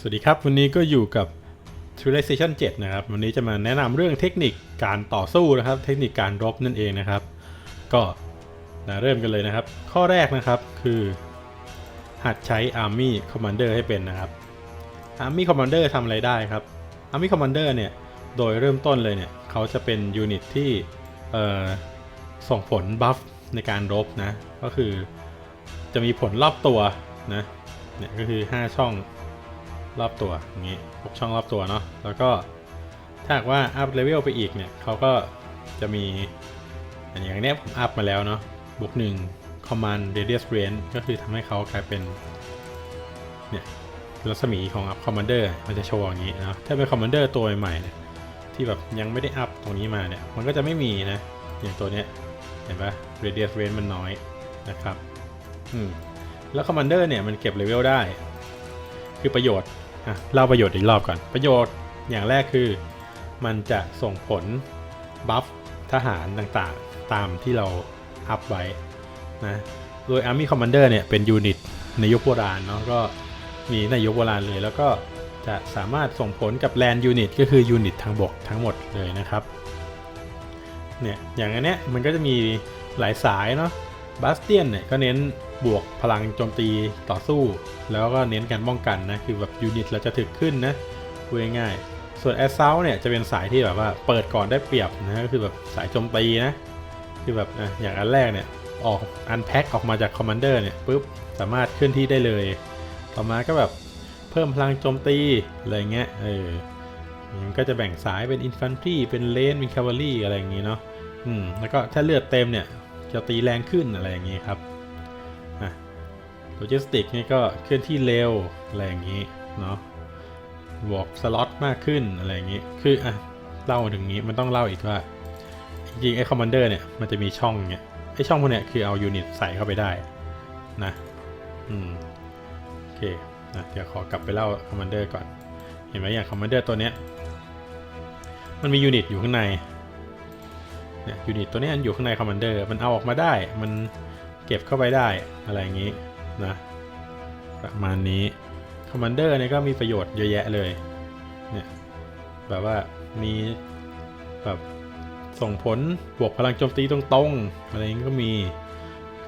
สวัสดีครับ วันนี้ก็อยู่กับ Civilization 7 นะครับ วันนี้จะมาแนะนำเรื่องเทคนิคการต่อสู้นะครับ เทคนิคการรบนั่นเองนะครับ ก็นะเริ่มกันเลยนะครับ ข้อแรกนะครับคือ หัดใช้ Army Commander ให้เป็นนะครับ Army Commander ทำอะไรได้ครับ Army Commander เนี่ย โดยเริ่มต้นเลยเนี่ยเขาจะเป็นยูนิตที่ส่งผลบัฟในการรบนะ ก็คือจะมีผลรอบตัวนะ เนี่ยก็คือ 5 ช่อง รอบตัวอย่างนี้6ช่องรอบตัวเนาะแล้วก็ถ้าหากว่าอัพเลเวลไปอีกเนี่ยเขาก็จะมีอย่างเนี้ยผมอัพมาแล้วเนาะบวก1 command radius range ก็คือทำให้เขากลายเป็นเนี่ยรัศมีของ commander มันจะโชว์อย่างนี้นะถ้าเป็น commander ตัวใหม่เนี่ยที่แบบยังไม่ได้อัพตรงนี้มาเนี่ยมันก็จะไม่มีนะอย่างตัวเนี้ยเห็นปะ radius range มันน้อยนะครับอืมแล้ว commander เนี่ยมันเก็บเลเวลได้ คือประโยชน์ อะเล่าประโยชน์อีกรอบก่อน ประโยชน์อย่างแรกคือมันจะส่งผลบัฟทหารต่างๆ ตามที่เราอัพไว้นะโดย Army Commander เนี่ยเป็นยูนิตในยุคโบราณเนาะก็มีในยุคโบราณเลย แล้วก็จะสามารถส่งผลกับ Land Unit ก็คือยูนิตทางบกทั้งหมดเลยนะครับเนี่ยอย่างอันเนี้ยมันก็จะมีหลายสายเนาะบาสเตียนเนี่ยก็เน้น บวกพลังโจมตีต่อสู้ แล้วก็เน้นการป้องกันนะ คือแบบยูนิตเราจะถึกขึ้นนะพูดง่ายๆส่วนแอสเซลเนี่ยจะเป็นสายที่แบบว่าเปิดก่อนได้เปรียบนะก็คือแบบสายโจมตีนะคือแบบอะอย่างอันแรกเนี่ยออกอันแพ็คออกมาจากคอมมานเดอร์เนี่ยปุ๊บสามารถเคลื่อนที่ได้เลย ต่อมาก็แบบเพิ่มพลังโจมตีอะไรเงี้ยเออมันก็จะแบ่งสายเป็นอินฟันทรีเป็นเลนเป็นคา v a รี่อะไรอย่างงี้เนาะอืมแล้วก็ถ้าเลือดเต็มเนี่ยจะตีแรงขึ้นอะไรอย่างงี้ครับ โลจิสติกนี่ก็เคลื่อนที่เร็วอะไรอย่างงี้เนาะบวกสล็อตมากขึ้นอะไรอย่างงี้ คืออะเล่าถึงนี้มันต้องเล่าอีกว่า จริงๆไอ้คอมมานเดอร์เนี่ยมันจะมีช่องเนี่ยไอ้ช่องพวกเนี้ยคือเอายูนิตใส่เข้าไปได้นะอืมโอเคนะเดี๋ยวขอกลับไปเล่าคอมมานเดอร์ก่อน เห็นไหมอย่างคอมมานเดอร์ตัวเนี้ยมันมียูนิตอยู่ข้างในเนี่ยยูนิตตัวนี้มันอยู่ข้างในคอมมานเดอร์มันเอาออกมาได้มันเก็บเข้าไปได้อะไรอย่างนี้ นะประมาณนี้คอมมานเดอร์เนี่ยก็มีประโยชน์เยอะแยะเลยเนี่ยแบบว่ามีแบบส่งผลบวกพลังโจมตีตรงๆอะไรอย่างนี้ก็มี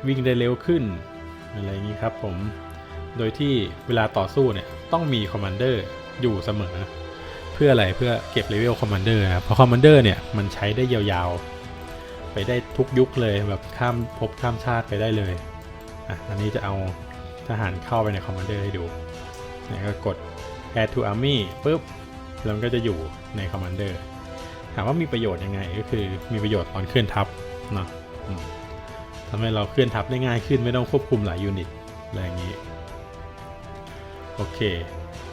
วิ่งได้เร็วขึ้นอะไรอย่างนี้ครับผม โดยที่เวลาต่อสู้เนี่ยต้องมีคอมมานเดอร์อยู่เสมอ เพื่ออะไรเพื่อเก็บเลเวลคอมมานเดอร์ครับเพราะคอมมานเดอร์เนี่ยมันใช้ได้ยาวๆ ไปได้ทุกยุคเลยแบบข้ามภพข้ามชาติไปได้เลย อะอันนี้จะเอาทหารเข้าไปในคอมมานเดอร์ให้ดู เนี่ยก็กด add to army ปุ๊บ แล้วก็จะอยู่ในคอมมานเดอร์ ถามว่ามีประโยชน์ยังไง ก็คือมีประโยชน์ตอนเคลื่อนทัพเนาะทำให้เราเคลื่อนทัพได้ง่ายขึ้นไม่ต้องควบคุมหลายยูนิตอะไรอย่างนี้ โอเค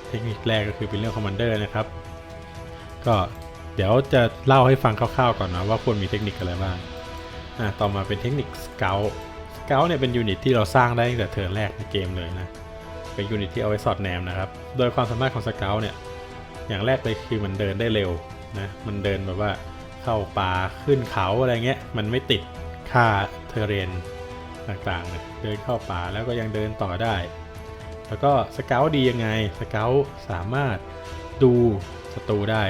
เทคนิคแรกก็คือเป็นเรื่องคอมมานเดอร์นะครับ ก็เดี๋ยวจะเล่าให้ฟังคร่าวๆก่อนนะว่าควรมีเทคนิคอะไรบ้าง อะต่อมาเป็นเทคนิคสเกล เกลเนี่ยเป็นยูนิตที่เราสร้างได้ตั้งแต่เทิร์นแรกในเกมเลยนะ เป็นยูนิตที่เอาไว้สอดแนมนะครับ โดยความสามารถของสเกลเนี่ย อย่างแรกเลยคือมันเดินได้เร็วนะ มันเดินแบบว่าเข้าป่าขึ้นเขาอะไรเงี้ย มันไม่ติดค่าเทอร์เรนต่างๆ เดินเข้าป่าแล้วก็ยังเดินต่อได้ แล้วก็สเกลดียังไง สเกลสามารถดูศัตรูได้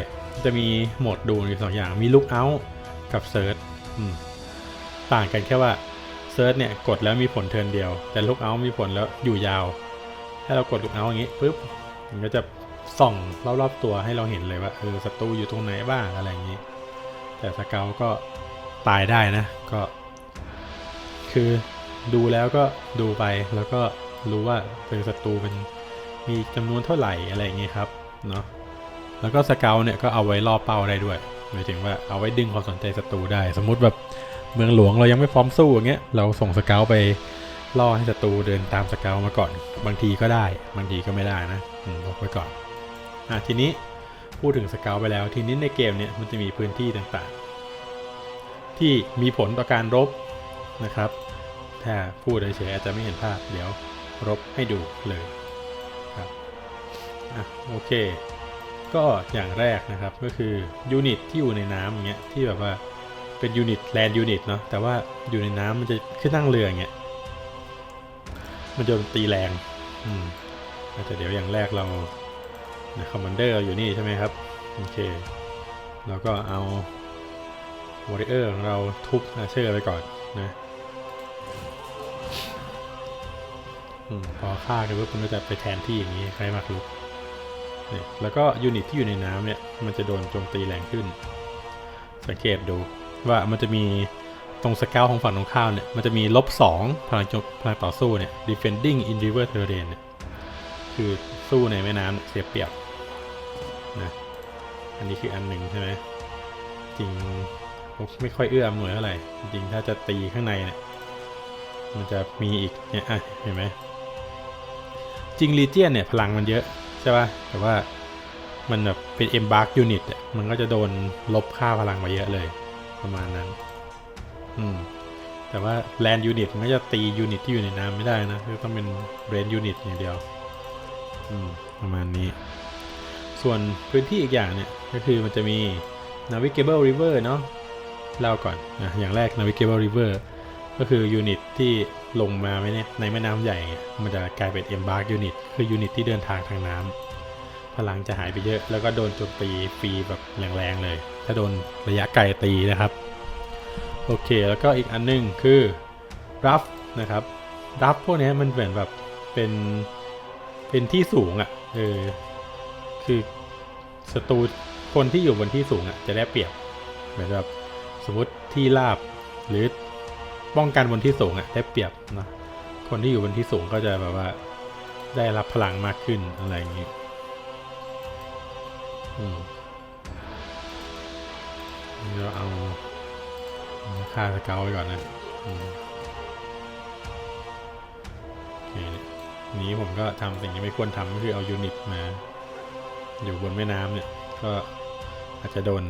จะมีโหมดดูอยู่สองอย่าง มีลุกเอาท์กับเซิร์ชต่างกันแค่ว่า ซิร์ชเนี่ยกดแล้วมีผลเทินเดียว แต่ลุกเอามีผลแล้วอยู่ยาว ถ้าเรากดลุกเอาอย่างนี้ปุ๊บมันก็จะส่องรอบๆตัวให้เราเห็นเลยว่าเออศัตรูอยู่ตรงไหนบ้างอะไรอย่างนี้ แต่สเกลก็ตายได้นะก็ คือดูแล้วก็ดูไปแล้วก็รู้ว่าเป็นศัตรูเป็นมีจำนวนเท่าไหร่อะไรอย่างนี้ครับเนาะแล้วก็สเกลเนี่ยก็เอาไว้ล่อเป้าได้ด้วยหมายถึงว่าเอาไว้ดึงความสนใจศัตรูได้ สมมุติแบบ เมืองหลวงเรายังไม่พร้อมสู้อย่างเงี้ยเราส่งสเกลไปล่อให้ศัตรูเดินตามสเกลมาก่อน บางทีก็ได้ บางทีก็ไม่ได้นะบอกไว้ก่อนอะทีนี้พูดถึงสเกลไปแล้ว ทีนี้ในเกมเนี่ยมันจะมีพื้นที่ต่างๆ ที่มีผลต่อการรบนะครับ ถ้าพูดเฉยๆอาจจะไม่เห็นภาพเดี๋ยวรบให้ดูเลยครับอะโอเค ก็อย่างแรกนะครับก็คือยูนิตที่อยู่ในน้ำอย่างเงี้ยที่แบบว่า เป็นยูนิตแลนด์ยูนิตเนาะแต่ว่าอยู่ในน้ำมันจะขึ้นนั่งเรืออย่างเงี้ยมันจะตีแรงอืมแต่เดี๋ยวอย่างแรกเรานะคอมมานเดอร์เราอยู่นี่ใช่ไหมครับโอเคแล้วก็เอาวอริเออร์ของเราทุบอาเชอร์ไปก่อนนะอพอฆ่ากันปุ๊บมันก็จะไปแทนที่อย่างนี้ใครมากรุกเนี่ยแล้วก็ยูนิตที่อยู่ในน้ำเนี่ย มันจะโดนโจมตีแรงขึ้น สังเกตดู ว่ามันจะมีตรงสเกลของฝั่งตรงข้ามเนี่ย มันจะมีลบสองพลังโจมพลังต่อสู้เนี่ย defending in river terrain เนี่ยคือสู้ในแม่น้ำเสียเปรียบนะอันนี้คืออันหนึ่งใช่ไหมจริงไม่ค่อยเอื้ออำนวยเท่าไหร่จริงถ้าจะตีข้างในเนี่ยมันจะมีอีกเนี่ยอะเห็นไหมจริงลีเจียนเนี่ยพลังมันเยอะใช่ป่ะแต่ว่ามันแบบเป็นเอ็มบาร์กยูนิตอะมันก็จะโดนลบค่าพลังมาเยอะเลย ประมาณนั้น อืม แต่ว่าแลนด์ยูนิตมันก็จะตียูนิตที่อยู่ในน้ำไม่ได้นะคือต้องเป็นเบรนยูนิตอย่างเดียว อืม ประมาณนี้ ส่วนพื้นที่อีกอย่างเนี่ย ก็คือมันจะมี navigable river เนาะเล่าก่อนนะอย่างแรก navigable river ก็คือยูนิตที่ลงมาไม่เนี่ยในแม่น้ำใหญ่ มันจะกลายเป็น embark unit คือยูนิตที่เดินทางทางน้ำพลังจะหายไปเยอะ แล้วก็โดนโจมตีฟรีแบบแรงๆเลย ถ้าโดนระยะไกลตีนะครับ โอเค แล้วก็อีกอันหนึงคือ rough นะครับ rough พวกนี้มันเหมือนแบบเป็นเป็นที่สูงอะ่ะเออคือศัตรูคนที่อยู่บนที่สูงอะจะได้เปรียบเหมือนแบบสมมติที่ราบหรือป้องกันบนที่สูงอะได้เปรียบนะคนที่อยู่บนที่สูงก็จะแบบว่าได้รับพลังมากขึ้นอะไรอย่างนี้อืม เราเอาค่าสเกลไว้ก่อนนะโอเคเนี่ยนี้ผมก็ทำสิ่งที่ไม่ควรทำก็คือเอายูนิตมา อยู่บนแม่น้ำเนี่ย ก็อาจจะโดน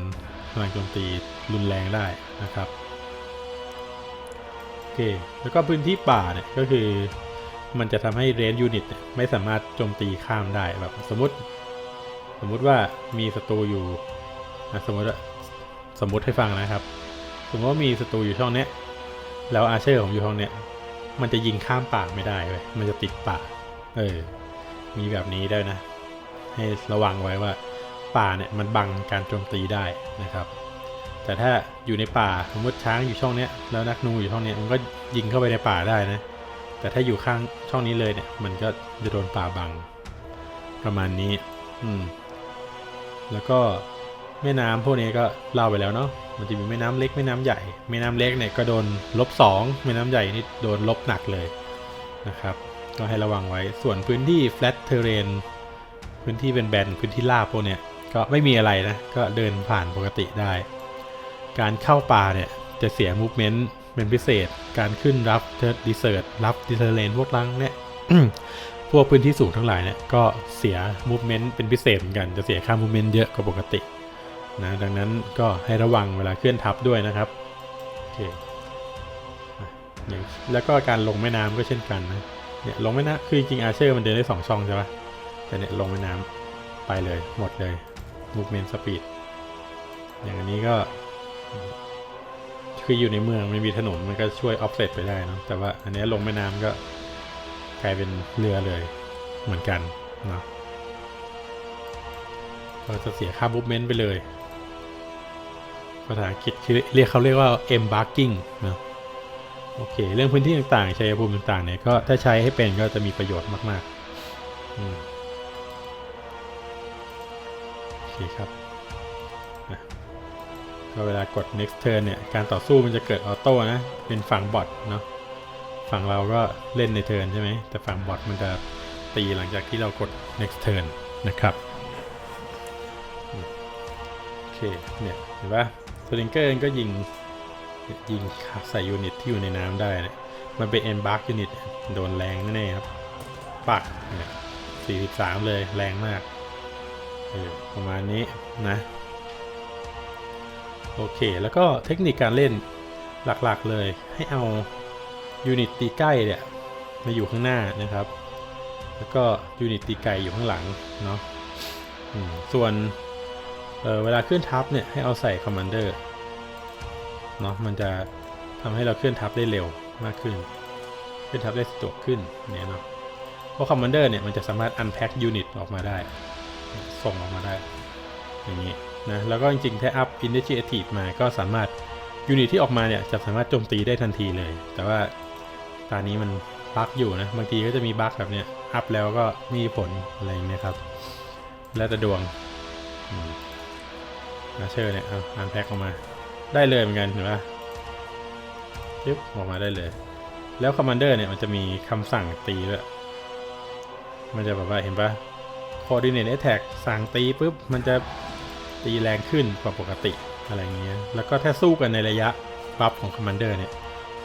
พลังโจมตีรุนแรงได้นะครับโอเคแล้วก็พื้นที่ป่าเนี่ยก็คือมันจะทำให้เรนยูนิตเนี่ยไม่สามารถโจมตีข้ามได้แบบสมมติ สมมติว่ามีศัตรูอยู่อะสมมติว่า สมมติให้ฟังนะครับสมมติว่ามีศัตรูอยู่ช่องเนี้ยแล้วอาเชอร์ผมอยู่ช่องเนี้ยมันจะยิงข้ามป่าไม่ได้เว้ยมันจะติดป่า เออ มีแบบนี้ได้นะ ให้ระวังไว้ว่า ป่าเนี่ยมันบังการโจมตีได้นะครับ แต่ถ้าอยู่ในป่าสมมติช้างอยู่ช่องเนี้ยแล้วนักนูอยู่ช่องเนี้ยมันก็ยิงเข้าไปในป่าได้นะ แต่ถ้าอยู่ข้างช่องนี้เลยเนี่ย มันก็จะโดนป่าบัง ประมาณนี้ อืม แล้วก็ แม่น้ำพวกนี้ก็เล่าไปแล้วเนาะ มันจะมีแม่น้ำเล็กแม่น้ำใหญ่ แม่น้ำเล็กเนี่ยก็โดนลบสองแม่น้ำใหญ่นี่โดนลบหนักเลยนะครับ ก็ให้ระวังไว้ ส่วนพื้นที่ flat terrain พื้นที่เป็นแบนพื้นที่ราบพวกเนี้ยก็ไม่มีอะไรนะ ก็เดินผ่านปกติได้ การเข้าป่าเนี่ยจะเสีย movement เป็นพิเศษ การขึ้นรับดีเซอร์ตรับดีเซอร์เลนพวกลังเนี่ยพวกพื้นที่สูงทั้งหลายเนี่ยก็เสีย movement เป็นพิเศษเหมือนกัน จะเสียค่า movement เยอะกว่าปกติ นะดังนั้นก็ให้ระวังเวลาเคลื่อนทับด้วยนะครับโอเคอย่างแล้วก็การลงแม่น้ำก็เช่นกันนะเนี่ยลงแม่น้ำคือจริงอาเชอร์มันเดินได้สองช่องใช่ปะแต่เนี่ยลงแม่น้ำไปเลยหมดเลย movement speed อย่างอันนี้ก็ คืออยู่ในเมืองไม่มีถนนมันก็ช่วย offset ไปได้นะแต่ว่าอันนี้ลงแม่น้ำก็กลายเป็นเรือเลยเหมือนกันเนาะก็จะเสียค่า movement ไปเลย ภาษาอังกฤษคือเรียกเขาเรียกว่า embarking เนะโอเค เรื่องพื้นที่ต่างๆ ชัยภูมิต่างๆเนี่ยก็ถ้าใช้ให้เป็นก็จะมีประโยชน์มากๆอืมโอเคครับอะก็เวลากด next turn เนี่ย การต่อสู้มันจะเกิดออโต้นะ เป็นฝั่งบอทเนาะ ฝั่งเราก็เล่นในเทิร์นใช่ไหม แต่ฝั่งบอทมันจะตีหลังจากที่เรากด next turn นะครับ โอเค เนี่ย เห็นปะ สลิงเกอร์ก็ยิงยิงใส่ยูนิตที่อยู่ในน้ำได้เนี่ยมันเป็น embark unit โดนแรงแน่ๆครับ ปักเนี่ย43 เลยแรงมากประมาณนี้นะ โอเค แล้วก็เทคนิคการเล่นหลักๆเลยให้เอายูนิตตีใกล้เนี่ยมาอยู่ข้างหน้านะครับ แล้วก็ยูนิตตีไกลอยู่ข้างหลังเนาะส่วน เเวลาเคลื่อนทับเนี่ยให้เอาใส่คอมมานเดอร์เนาะมันจะทำให้เราเคลื่อนทับได้เร็วมากขึ้น เคลื่อนทับได้สะดวกขึ้นเนี่ยเนาะเพราะคอมมานเดอร์เนี่ยมันจะสามารถอันแพ็กยูนิตออกมาได้ ส่งออกมาได้ อย่างนี้นะแล้วก็จริงๆ ถ้าอัพ initiative มาก็สามารถยูนิตที่ออกมาเนี่ยจะสามารถโจมตีได้ทันทีเลย แต่ว่าตอนนี้มันบั๊กอยู่นะบางทีก็จะมีบั๊กแบบเนี้ยอัพแล้วก็ไมมีผลอะไรอย่างเงี้ยครับ แล้วแต่ดวง นาเชอร์เนี่ยเอาอ่านแพ็กออกมา ได้เลยเหมือนกันเห็นปะปึ๊บออกมาได้เลย แล้วคอมมานเดอร์เนี่ยมันจะมีคำสั่งตีด้วยมันจะแบบว่าเห็นปะ coordinate attack สั่งตีปุ๊บมันจะตีแรงขึ้นกว่าปกติอะไรเงี้ย แล้วก็ถ้าสู้กันในระยะบัฟของคอมมานเดอร์เนี่ย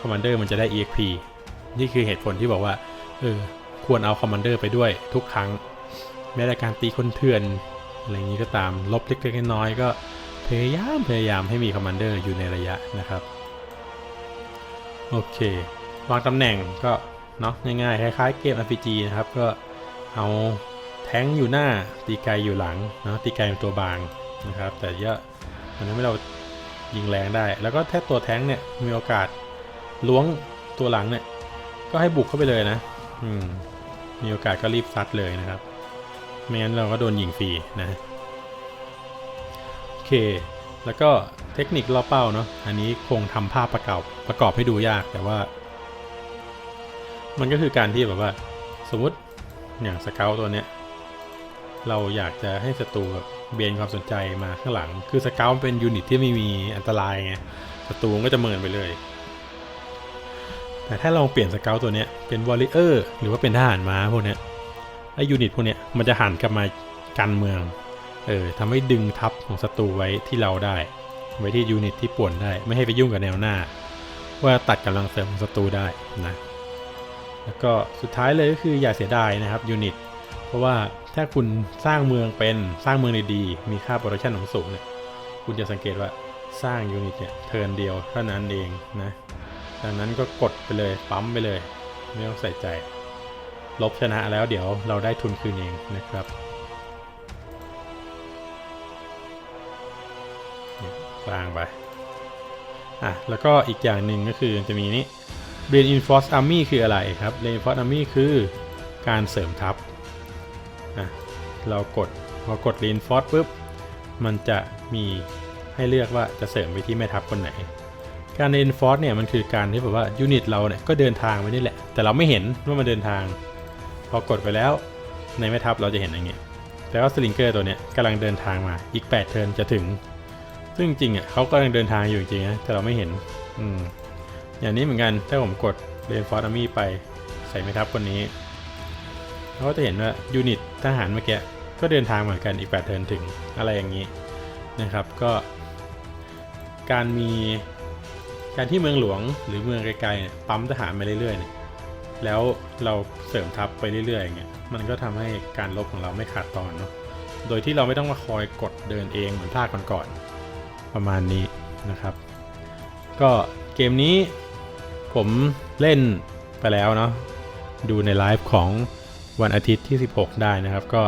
คอมมานเดอร์มันจะได้ EXP นี่คือเหตุผลที่บอกว่าเออควรเอาคอมมานเดอร์ไปด้วยทุกครั้ง แม้แต่การตีคนเถื่อนอะไรอย่างนี้ก็ตาม ลบเล็กๆน้อยๆก็ ยายามพยายามให้มีคอมมานเดอร์อยู่ในระยะนะครับ โอเควางตำแหน่งก็เนาะง่ายๆคล้ายๆเกม RPG นะครับ ก็เอาแท้งอยู่หน้าตีไกลอยู่หลังเนาะตีไกลเป็นตัวบางนะครับ แต่เยอะมันทำให้เรายิงแรงได้ แล้วก็ถ้ตัวแท้งเนี่ยมีโอกาสล้วงตัวหลังเนี่ย ก็ให้บุกเข้าไปเลยนะ อืมมีโอกาสก็รีบซัดเลยนะครับ ไม่งั้นเราก็โดนยิงฟรีนะ แล้วก็เทคนิคล่อเป้าเนาะอันนี้คงทำภาพประกอบประกอบให้ดูยากแต่ว่า มันก็คือการที่แบบว่า สมมติอย่างสเกลตัวเนี้ยเราอยากจะให้ศัตรูแบบเบนความสนใจมาข้างหลัง คือสเกลเป็นยูนิตที่ไม่มีอันตรายไงศัตรูก็จะเมินไปเลย แต่ถ้าลองเปลี่ยนสเกลตัวเนี้ยเป็นวอลเลเยอร์หรือว่าเป็นทหารม้าพวกเนี้ยไอยูนิตพวกเนี้ยมันจะหันกลับมากันเมือง เออทำให้ดึงทัพของศัตรูไว้ที่เราได้ ไว้ที่ยูนิตที่ป่วนได้ ไม่ให้ไปยุ่งกับแนวหน้า ว่าตัดกำลังเสริมของศัตรูได้นะแล้วก็สุดท้ายเลยก็คืออย่าเสียดายนะครับยูนิตเพราะว่าถ้าคุณสร้างเมืองเป็นสร้างเมืองดีๆมีค่าโปรดักชันของสูงเนี่ยคุณจะสังเกตว่าสร้างยูนิตเนี่ยเทิร์นเดียวเท่านั้นเองนะดังนั้นก็กดไปเลยปั๊มไปเลย ไม่ต้องใส่ใจ ลบชนะแล้วเดี๋ยวเราได้ทุนคืนเองนะครับ สร้างไปอะแล้วก็อีกอย่างหนึ่งก็คือจะมีนี่ Reinforced Army คืออะไรครับ Reinforce Army คือการเสริมทัพอะเรากดพอกด Reinforce ปุ๊บมันจะมีให้เลือกว่าจะเสริมไปที่แม่ทัพคนไหน การ Reinforce เนี่ยมันคือการที่แบบว่ายูนิตเราเนี่ยก็เดินทางไปนี่แหละ แต่เราไม่เห็นว่ามันเดินทาง พอกดไปแล้วในแม่ทัพเราจะเห็นอย่างเงี้ยแต่ว่าสลิงเกอร์ตัวเนี้ยกำลังเดินทางมาอีก 8 เทิร์นจะถึง ซึ่งจริงๆอะเขากำลังเดินทางอยู่จริงนะแต่เราไม่เห็น อืม อย่างนี้เหมือนกันถ้าผมกดเรนฟอร์ a อามี่ไปใส่ไม่ทับคนนี้เราก็จะเห็นว่ายูนิตทหารเมื่อกี้ก็เดินทางเหมือนกันอีก8เทินถึงอะไรอย่างนี้นะครับก็ การมีการที่เมืองหลวงหรือเมืองไกลๆเนี่ยปั๊มทหารไปเรื่อยๆเนี่ยแล้วเราเสริมทัพไปเรื่อยๆอย่างเงี้ยมันก็ทำให้การลบของเราไม่ขาดตอนเนาะโดยที่เราไม่ต้องมาคอยกดเดินเองเหมือนภาคก่อนๆ ประมาณนี้นะครับ ก็เกมนี้ผมเล่นไปแล้วเนาะดูในไลฟ์ของวันอาทิตย์ที่ 16 ได้นะครับ ก็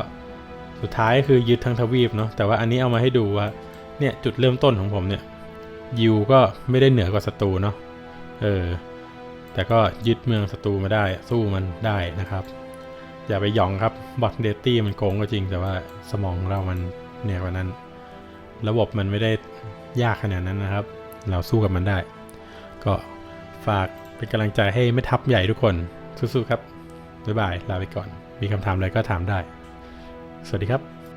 สุดท้ายคือยึดทั้งทวีปเนาะแต่ว่าอันนี้เอามาให้ดูว่าเนี่ยจุดเริ่มต้นของผมเนี่ยยิวก็ไม่ได้เหนือกว่าศัตรูเนาะเออแต่ก็ยึดเมืองศัตรูมาได้สู้มันได้นะครับ อย่าไปหยองครับบอทเดตตี้มันโกงก็จริง แต่ว่าสมองเรามันเหนือกว่านั้น ระบบมันไม่ได้ยากขนาดนั้นนะครับ เราสู้กับมันได้ ก็ฝากเป็นกำลังใจให้ไม่ทับใหญ่ทุกคนสู้ๆครับบ๊ายบายลาไปก่อน มีคำถามอะไรก็ถามได้ สวัสดีครับ